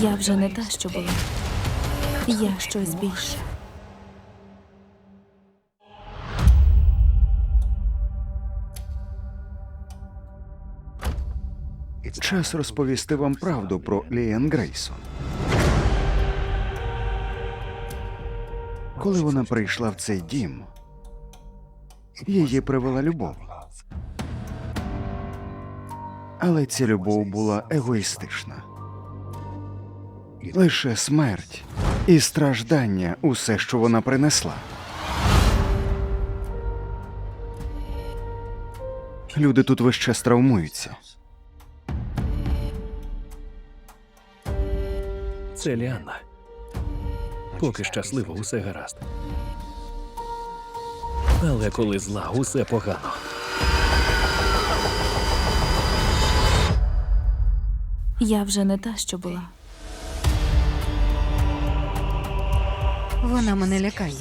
Я вже не та, що була. Я щось більше. Час розповісти вам правду про Ліен Грейсон. Коли вона прийшла в цей дім, її привела любов. Але ця любов була егоїстична. Лише смерть і страждання усе, що вона принесла. Люди тут весь час травмуються. Це Ліанна. Поки щасливо, усе гаразд. Але коли зла, усе погано. Я вже не та, що була. Вона мене лякає.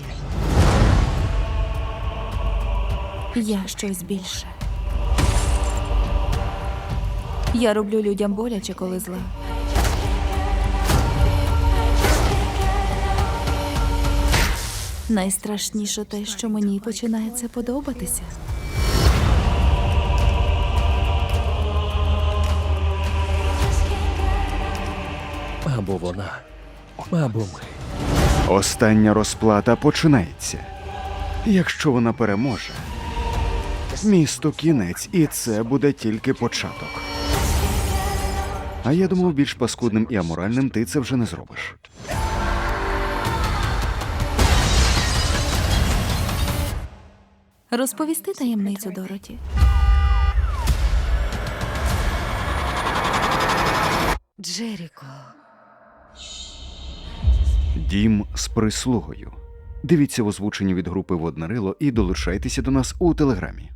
Я щось більше. Я роблю людям боляче, коли зла. Найстрашніше те, що мені починає це подобатися. Або вона, або ми. Остання розплата починається. Якщо вона переможе, місто кінець, і це буде тільки початок. А я думав, більш паскудним і аморальним ти це вже не зробиш. Розповісти таємницю Дороті. Джеріко. Дім з прислугою. Дивіться в озвученні від групи Воднарило і долучайтеся до нас у телеграмі.